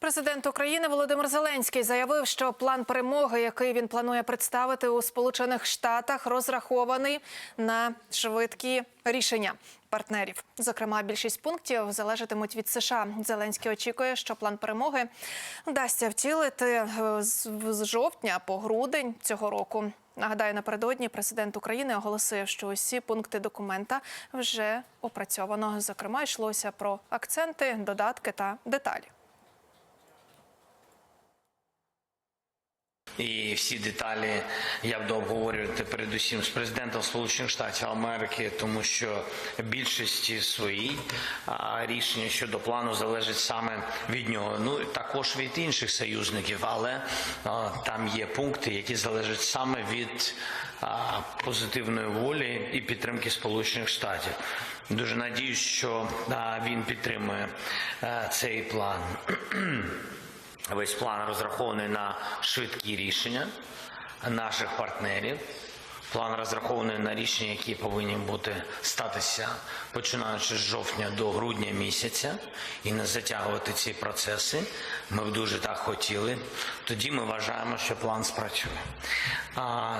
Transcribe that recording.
Президент України Володимир Зеленський заявив, що план перемоги, який він планує представити у Сполучених Штатах, розрахований на швидкі рішення партнерів. Зокрема, більшість пунктів залежатимуть від США. Зеленський очікує, що план перемоги вдасться втілити е, з з жовтня по грудень цього року. Нагадаю, напередодні президент України оголосив, що усі пункти документа вже опрацьовано. Зокрема, йшлося про акценти, додатки та деталі. І всі деталі я буду обговорювати передусім з президентом Сполучених Штатів Америки, тому що більшості свої рішення щодо плану залежить саме від нього. Ну також від інших союзників, але там є пункти, які залежать саме від позитивної волі і підтримки Сполучених Штатів. Дуже надіюсь, що він підтримує а, цей план. Весь план розрахований на швидкі рішення наших партнерів. План розрахований на рішення, які повинні бути статися починаючи з жовтня до грудня місяця, і не затягувати ці процеси. Ми б дуже так хотіли. Тоді ми вважаємо, що план спрацює. А,